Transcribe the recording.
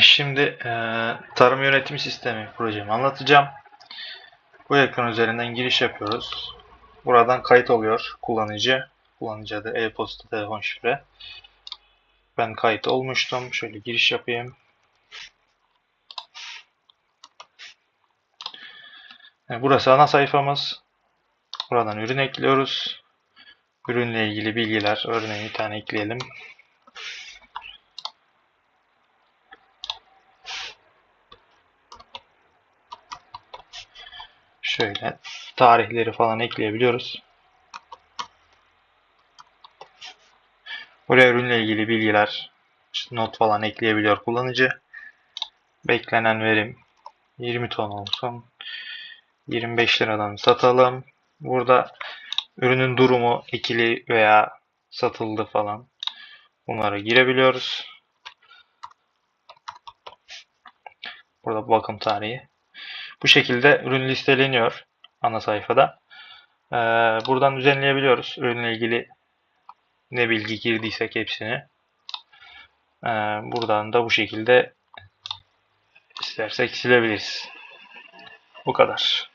Şimdi e, tarım yönetim sistemi projemi anlatacağım. Bu ekran üzerinden giriş yapıyoruz. Buradan kayıt oluyor kullanıcı. Kullanıcı adı, e-posta, telefon şifre. Ben kayıt olmuştum. Şöyle giriş yapayım. E, Burası ana sayfamız. Buradan ürün ekliyoruz. Ürünle ilgili bilgiler. Örneğin bir tane ekleyelim. Şöyle tarihleri falan ekleyebiliyoruz. Buraya ürünle ilgili bilgiler, işte not falan ekleyebiliyor kullanıcı. Beklenen verim 20 ton olsun. 25 liradan satalım. Burada ürünün durumu ikili veya satıldı falan. Bunlara girebiliyoruz. Burada bakım tarihi. Bu şekilde ürün listeleniyor ana sayfada. Ee, buradan düzenleyebiliyoruz. Ürünle ilgili ne bilgi girdiysek hepsini. Ee, buradan da bu şekilde istersek silebiliriz. Bu kadar.